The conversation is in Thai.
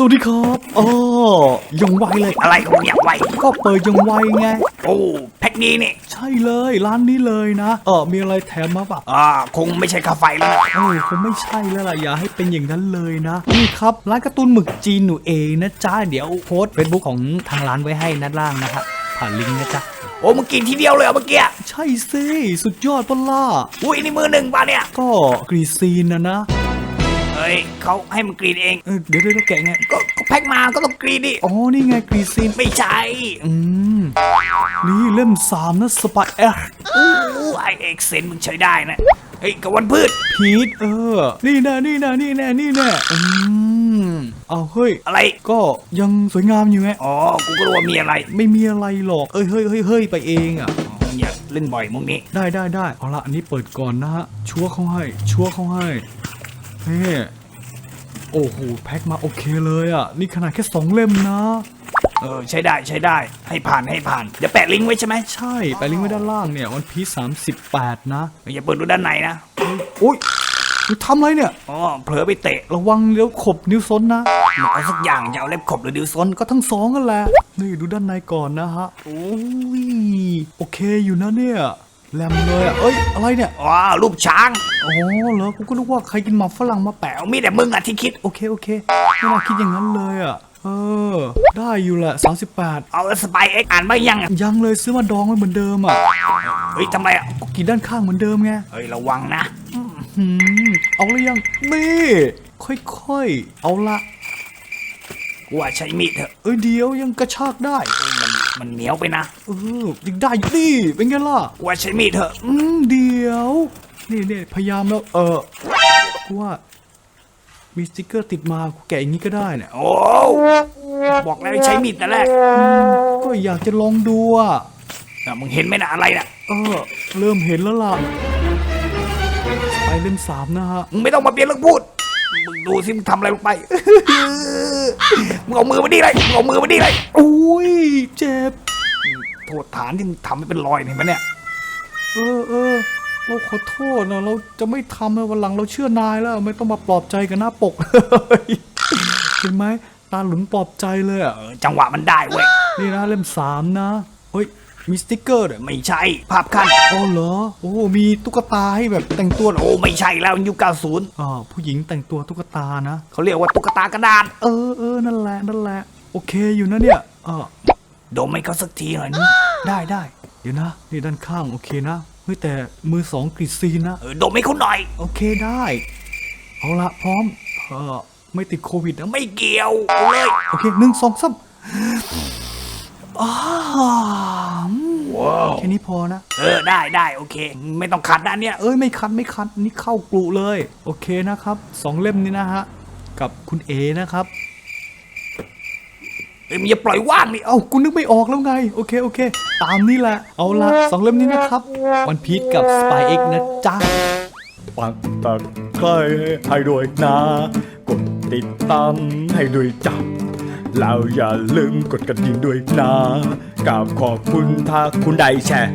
สวัสดีครับอ๋อยังไวเลย อะไรของมึงอยากไวก็เปิดยังไวไง โอ้แพ็คนี้นี่ ใช่เลยร้านนี้เลยนะ เออมีอะไรแถมมาปะอ่า คงไม่ใช่ค่าไฟแล้วนะเออคงไม่ใช่แล้วล่ะอย่าให้เป็นอย่างนั้นเลยนะ นี่ครับ ร้านการ์ตูนหมึกจีนหนูเองนะจ๊ะเดี๋ยวโพสเฟซบุ๊กของทางร้านไว้ให้ด้านล่างนะครับผ่านลิงก์นะจ๊ะโอ้มึงกินทีเดียวเลยเหรอเมื่อกี้ ใช่สิ สุดยอดปะล่ะอุ้ยนี่มือหนึ่งป่ะเนี่ย ก็กรีซีนนะนะ เฮ้ยเขาให้มึงกรีดเอง เออเดี๋ยวเดี๋ยวแกะไงก็ก็แพ็คมาก็ต้องกรีดดิ อ๋อนี่ไงกรีซีนไม่ใช่อืมนี่เล่มสามนะสปายแอร์อู้ไอเอ็กเซนมึงใช้ได้นะ เฮ้ยกับวันพืช พีทเออ นี่แน่นี่แน่นี่แน่นี่แน่อืมเอาเฮ้ย อะไร ก็ยังสวยงามอยู่ไงอ๋อ กูก็รู้ว่ามีอะไรไม่มีอะไรหรอก เอ้ยเฮ้ยเฮ้ยเฮ้ยไปเองอะอ๋อมึงอย่าเล่นบ่อยมุกนี้ ได้ได้ได้เอาละอันนี้เปิดก่อนนะฮะ ชัวร์เขาให้ ชัวร์เขาให้ เฮ้โอ้โหแพ็คมาโอเคเลยอะ นี่ขนาดแค่สองเล่มนะ เออใช้ได้ใช้ได้ให้ผ่านให้ผ่านเดี๋ยวแปะลิงก์ไว้ใช่ไหมใช่ไปลิงก์ไว้ด้านล่างเนี่ยวันพีสามสิบแปดนะอย่าเปิดดูด้านในนะโอ้ยมึงทำอะไรเนี่ยอ๋อเผลอไปเตะระวังเดี๋ยวขบนิ้วซ้นนะมึงเอาสักอย่างจะเอาเล็บขบหรือดิวซซ้นก็ทั้งสองกันแหละนี่ดูด้านในก่อนนะฮะโอ้ยโอเคอยู่นะเนี่ย แหลมเลยอะเอ้ย อะไรเนี่ยอ๋อรูปช้างอ๋อเหรอ กูก็นึกว่าใครกินหมาฝรั่งมาแปะเอามีแต่มึงอะที่คิด โอเค โอเคไม่น่าคิดอย่างนั้นเลยอะ เออ ได้อยู่แหละ 38 เอาสไปเอ็กอ่านไม่ยังอะยังเลยซื้อมาดองไว้เหมือนเดิมอะ เฮ้ยทำไมอะก็กินด้านข้างเหมือนเดิมไง เฮ้ย ระวังนะหืมเอาเลยยัง นี่ ค่อยๆ เอาละกูว่าใช้มีดเถอะ เอ้ยเดี๋ยวยังกระชากได้เฮ้ยมัน มันเหนียวไปนะเออยังได้อยู่นี่เป็นไงล่ะกูว่าใช้มีดเถอะอืมเดี๋ยว นี่นี่พยายามแล้ว เออกูว่า มีสติกเกอร์ติดมากูแกะอย่างนี้ก็ได้เนี่ยโอ้บอกแล้วให้ใช้มีดแต่แรกก็อยากจะลองดูอะอะมึงเห็นไหมนะอะไรน่ะเออ เริ่มเห็นแล้วล่ะ ไปเล่มสามนะฮะมึงไม่ต้องมาเปลี่ยนเรื่องพูดมึงดูสิมึงทำอะไรลงไปมึงเอามือมาดิเลยมึงเอามือมาดิเลยอุ้ย เจ็บ โทษฐานที่มึงทำให้เป็นรอยเห็นไหมเนี่ย เออเออเราขอโทษนะ เราจะไม่ทำแล้ววันหลังเราเชื่อนายแล้ว ไม่ต้องมาปลอบใจกันหน้าปกเห็นไหมตาหลุนปลอบใจเลยอะเออจังหวะมันได้เว้ย นี่นะเล่มสามนะ เฮ้ยมีสติกเกอร์ด้วยไม่ใช่ ภาพขั้นอ๋อเหรอ โอ้มีตุ๊กตาให้แบบแต่งตัวเหรอโอ้ไม่ใช่แล้วยุค90อ่าผู้หญิงแต่งตัวตุ๊กตานะเขาเรียกว่าตุ๊กตากระดาษเออเออนั่นแหละนั่นแหละ โอเคอยู่นะเนี่ยเออ ดมให้เขาสักทีหน่อยนึงได้ได้เดี๋ยวนะ นี่ด้านข้างโอเคนะเฮ้ยแต่มือสองกรีดซีนนะ เออดมให้เขาหน่อย โอเคได้ เอาละพร้อมเออไม่ติดโควิดนะไม่เกี่ยวเอาเลย โอเคหนึ่งสองสามอ้าวว้าวแค่นี้พอนะ เออได้ได้โอเค ไม่ต้องขัดนะเนี่ยเอ้ยไม่คัดไม่คัดนี่เข้ากลุเลย โอเคนะครับสองเล่มนี้นะฮะ กับคุณเอนะครับ เอ้ยมึงอย่าปล่อยว่างนี่ เอ้ากูนึกไม่ออกแล้วไง โอเค โอเค ตามนี่แหละ เอาละสองเล่มนี้นะครับ วันพีชกับ Spy X นะจ๊ะปักตะไคร้ให้ด้วยนะ กดติดตามให้ด้วยจับ แล้วอย่าลืมกดกระดิ่งด้วยนะกราบขอบคุณถ้าคุณได้แชร์